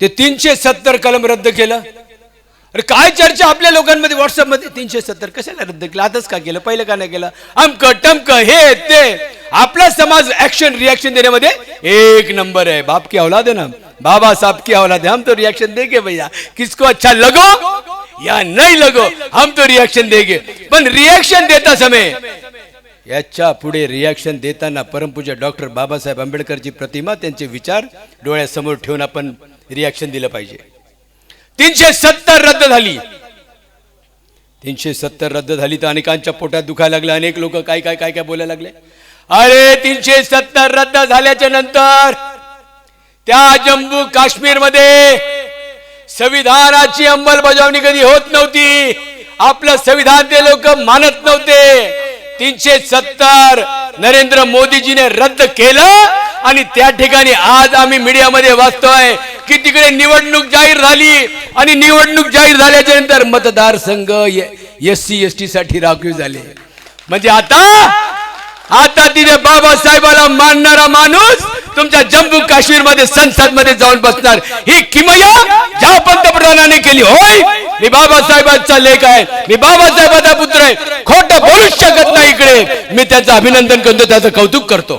ते तीनशे सत्तर कलम रद्द केलं. अरे काय चर्चा आपल्या लोकांमध्ये व्हॉट्सअपमध्ये? तीनशे सत्तर कशाला रद्द केलं? आताच का केलं? पहिलं का नाही केलं? अमक टमक हे ते. आपला समाज ऍक्शन रिॲक्शन देण्यामध्ये एक नंबर है बाप की औलाद है ना? बाबा साहब की औलाद है हम तो रिएक्शन देंगे भैया. किसको अच्छा लगो? या नहीं लगो. हम तो रिएक्शन देंगे. पण रिएक्शन देता समय याच्यापुढे रिॲक्शन देताना परमपूजा डॉक्टर बाबासाहेब आंबेडकरची प्रतिमा त्यांचे विचार डोळ्यासमोर ठेवून आपण रिॲक्शन दिलं पाहिजे. तीनशे सत्तर रद्द झाली. तीनशे सत्तर रद्द झाली तर अनेकांच्या पोटात दुखायला लागलं. अनेक लोक काय काय काय काय बोलायला लागले? अरे तीनशे सत्तर रद्द झाल्याच्यानंतर त्या जम्मू काश्मीरमध्ये संविधानाची अंमलबजावणी कधी होत नव्हती. आपलं संविधान ते लोक मानत नव्हते. तीनशे सत्तर नरेंद्र मोदीजीने रद्द केलं. आणि त्या ठिकाणी आज आम्ही मीडियामध्ये वाचतोय की तिकडे निवडणूक जाहीर झाली आणि निवडणूक जाहीर झाल्याच्यानंतर मतदारसंघ एस सी एस टी साठी राखीव झाले. म्हणजे आता आता तिथे बाबासाहेबाला मानणारा माणूस तुमच्या जम्मू काश्मीरमध्ये संसदमध्ये जाऊन बसणार. ही किमया ज्या पंतप्रधानाने केली. होय मी बाबासाहेबांचा लेख आहे. मी बाबासाहेबाचा पुत्र आहे. खोट बोलूच शकत नाही इकडे. मी त्याचं अभिनंदन करतो त्याचं कौतुक करतो.